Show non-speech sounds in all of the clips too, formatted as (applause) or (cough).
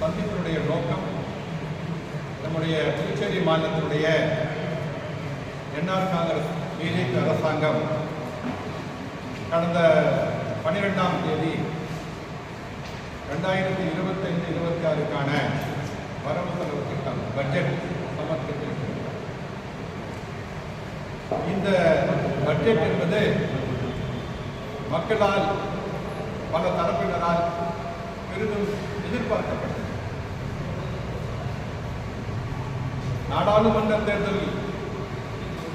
சந்திப்பினுடைய நோக்கம் நம்முடைய புதுச்சேரி மாநிலத்தினுடைய என்ஆர் காங்கிரஸ் பிஜேபி அரசாங்கம் கடந்த பன்னிரெண்டாம் தேதி ரெண்டாயிரத்தி இருபத்தைந்து இருபத்தி ஆறுக்கான வரவு செலவு திட்டம் பட்ஜெட் சமர்ப்பித்திருக்கிறது. இந்த பட்ஜெட் என்பது மக்களால் பல தரப்பினரால் பெரிதும் எதிர்பார்க்கப்பட்டது. நாடாளுமன்ற தேர்தலில்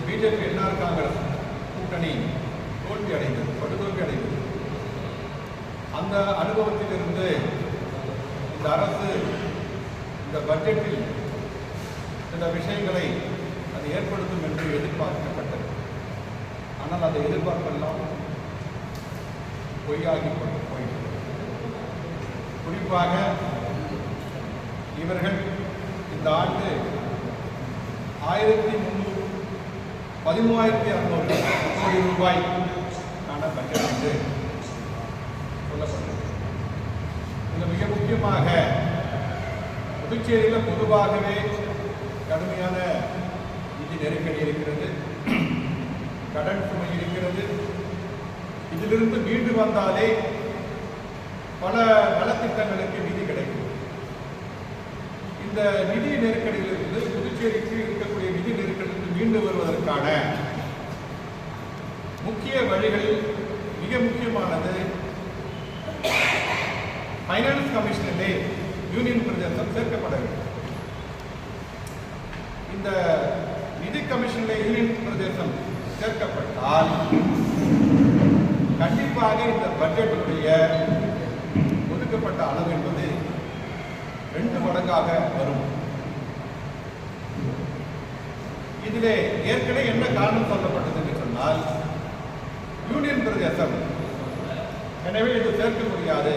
பிஜேபி என்ஆர் காங்கிரஸ் கூட்டணி தோல்வி அடைந்தது படுதோல்வி அடைந்தது. அந்த அனுபவத்திலிருந்து இந்த அரசு இந்த பட்ஜெட்டில் சில விஷயங்களை அது ஏற்படுத்தும் என்று எதிர்பார்க்கப்பட்டது. ஆனால் அந்த எதிர்பார்ப்பெல்லாம் பொய்யாகி கொண்டு போயிற்று. குறிப்பாக இவர்கள் இந்த ஆண்டு ஆயிரத்தி முந்நூறு பதிமூவாயிரத்தி அறுநூறு கோடி ரூபாய்க்கான பட்ஜெட் என்று சொல்லப்பட்டது இதில் மிக முக்கியமாக புதுச்சேரியில் பொதுவாகவே கடுமையான நிதி நெருக்கடி இருக்கிறது. (clears throat) கடன் சுமை இருக்கிறது. இதிலிருந்து மீண்டு வந்தாலே பல நலத்திட்டங்களுக்கு நிதி கிடைக்கும். இந்த நிதி நெருக்கடியிலிருந்து புதுச்சேரிக்கு இருக்கக்கூடிய நிதி நெருக்கடியிலிருந்து மீண்டு வருவதற்கான முக்கிய வழிகளில் மிக முக்கியமானது ஃபைனான்ஸ் கமிஷனிலே யூனியன் பிரதேசம் சேர்க்கப்பட வேண்டும். இந்த நிதி கமிஷனில் யூனியன் பிரதேசம் சேர்க்கப்பட்டால் கண்டிப்பாக இந்த பட்ஜெட்டுடைய ஒதுக்கப்பட்ட அளவு என்பது ரெண்டு மடங்காக வரும். இதிலே ஏற்கனவே என்ன காரணம் சொல்லப்பட்டது என்று சொன்னால் யூனியன் பிரதேசம். எனவே இது சேர்க்க முடியாது.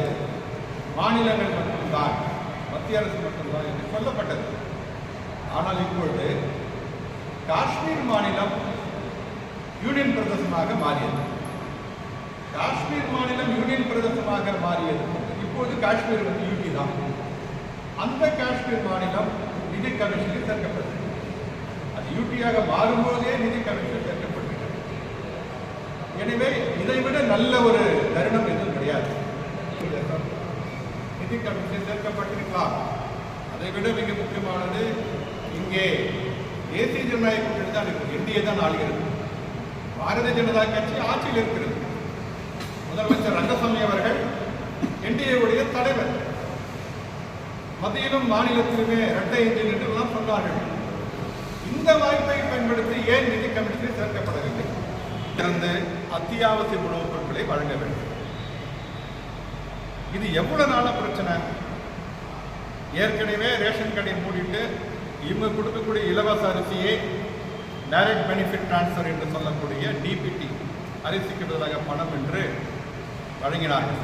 மாநிலங்கள் மட்டும்தான் மத்திய அரசு மட்டும்தான் என்று சொல்லப்பட்டது. ஆனால் இப்பொழுது காஷ்மீர் மாநிலம் யூனியன் பிரதேசமாக மாறியது. காஷ்மீர் மாநிலம் யூனியன் பிரதேசமாக மாறியது. இப்போது காஷ்மீர் வந்து யூடி தான். அந்த காஷ்மீர் மாநிலம் நிதி கமிஷனில் சேர்க்கப்பட்டது. அது யூடியாக மாறும்போதே நிதி கமிஷனில் சேர்க்கப்பட்டது. எனவே இதைவிட நல்ல ஒரு தருணம் எதுவும் கிடையாது. நிதி கமிஷனில் சேர்க்கப்பட்டிருக்கலாம். அதை விட மிக முக்கியமானது இங்கே தேசிய ஜனநாயக கூட்டணி தான் இருக்கு. என்டிஏ தான் ஆளுகிறது. பாரதிய ஜனதா கட்சி ஆட்சியில் இருக்கிறது. முதலமைச்சர் ரங்கசாமி அவர்கள் என்டிஏவுடைய தலைவர். மத்தியிலும் மாநிலத்திலுமே இரட்டை இன்ஜின் என்றெல்லாம் சொன்னார்கள். இந்த வாய்ப்பை பயன்படுத்தி ஏன் நிதி கமிஷனில் சேர்க்கப்படவில்லை? இருந்து அத்தியாவசிய உணவுப் பொருட்களை வழங்க வேண்டும். இது எவ்வளவு நாள பிரச்சனை? ஏற்கனவே ரேஷன் கடை மூடிட்டு இவங்க கொடுக்கக்கூடிய இலவச அரிசியை டைரக்ட் பெனிஃபிட் டிரான்ஸ்ஃபர் என்று சொல்லக்கூடிய டிபிடி அரிசிக்கு பதிலாக பணம் என்று வழங்கினார்கள்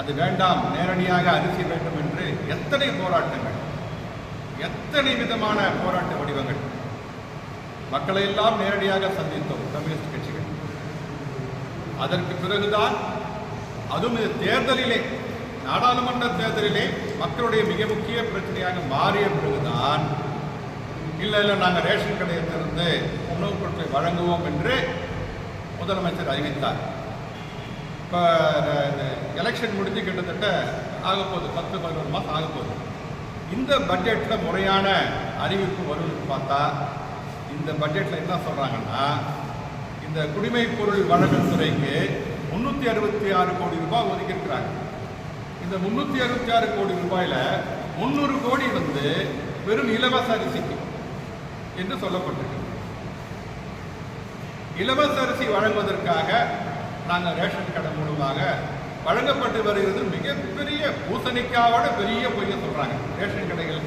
அது வேண்டாம் நேரடியாக அரிசி வேண்டும் என்று எத்தனை போராட்டங்கள் எத்தனை விதமான போராட்ட வடிவங்கள். மக்களை எல்லாம் நேரடியாக சந்தித்தோம் கம்யூனிஸ்ட் கட்சிகள். அதற்கு பிறகுதான் அதுவும் இது தேர்தலிலே நாடாளுமன்ற தேர்தலிலே மக்களுடைய மிக முக்கிய பிரச்சனையாக மாறிய பிறகுதான் இல்லை இல்லை நாங்கள் ரேஷன் கடையை திறந்து உணவுப் பொருட்களை வழங்குவோம் என்று முதலமைச்சர் அறிவித்தார். இப்போ எலெக்ஷன் முடிஞ்சு கிட்டத்தட்ட ஆகப்போகுது. பத்து பதினொரு மாதம் ஆகப்போகுது. இந்த பட்ஜெட்டில் முறையான அறிவிப்பு வரும்னு பார்த்தா இந்த பட்ஜெட்டில் என்ன சொல்கிறாங்கன்னா இந்த குடிமைப் பொருள் வழங்கல் துறைக்கு முந்நூற்றி அறுபத்தி ஆறு கோடி ரூபாய் ஒதுக்கியிருக்கிறாங்க. இந்த முந்நூற்றி அறுபத்தி ஆறு கோடி ரூபாயில் முந்நூறு கோடி வந்து வெறும் இலவச அரிசிக்கு என்று சொல்லப்பட்டிருக்கு. இலவச அரிசி வழங்குவதற்காக நாங்கள் ரேஷன் கடை மூலமாக வழங்கப்பட்டு வருகிறது மிகப்பெரிய பூசணிக்காவோட பெரிய பொய்ய சொல்றாங்க. ரேஷன் கடைகள்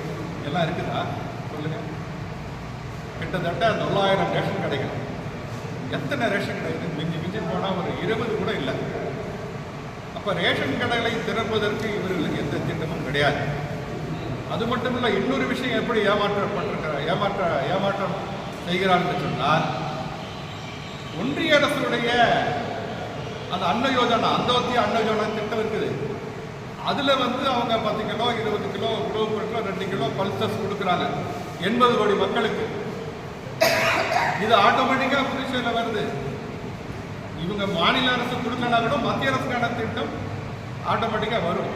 எல்லாம் இருக்குதா? சொல்லுங்க. கிட்டத்தட்ட தொள்ளாயிரம் ரேஷன் கடைகள். எத்தனை ரேஷன் கடை இருக்கு? மிஞ்சி மிஞ்சி போனால் ஒரு இருபது கூட இல்லை. அப்போ ரேஷன் கடைகளை திறப்பதற்கு இவர்களுக்கு எந்த திட்டமும் கிடையாது. அது மட்டும் இல்லை இன்னொரு விஷயம் எப்படி ஏமாற்றம் பண்ணிருக்கிற ஏமாற்ற ஏமாற்றம் செய்கிறான்னு சொன்னால் ஒன்றிய அரசுடைய அந்த அன்ன யோஜனா அந்தோத்திய அன்ன யோஜனா திட்டம் இருக்குது. அதுல வந்து அவங்க பத்து கிலோ இருபது கிலோ உணவுப் பொருட்கள் ரெண்டு கிலோ பல்சஸ் கொடுக்குறாங்க. எண்பது கோடி மக்களுக்கு. இது ஆட்டோமேட்டிக்கா புதுச்சேரியில் வருது. இவங்க மாநில அரசு கொடுக்கலனா கூட மத்திய அரசுக்கான திட்டம் ஆட்டோமேட்டிக்கா வரும்.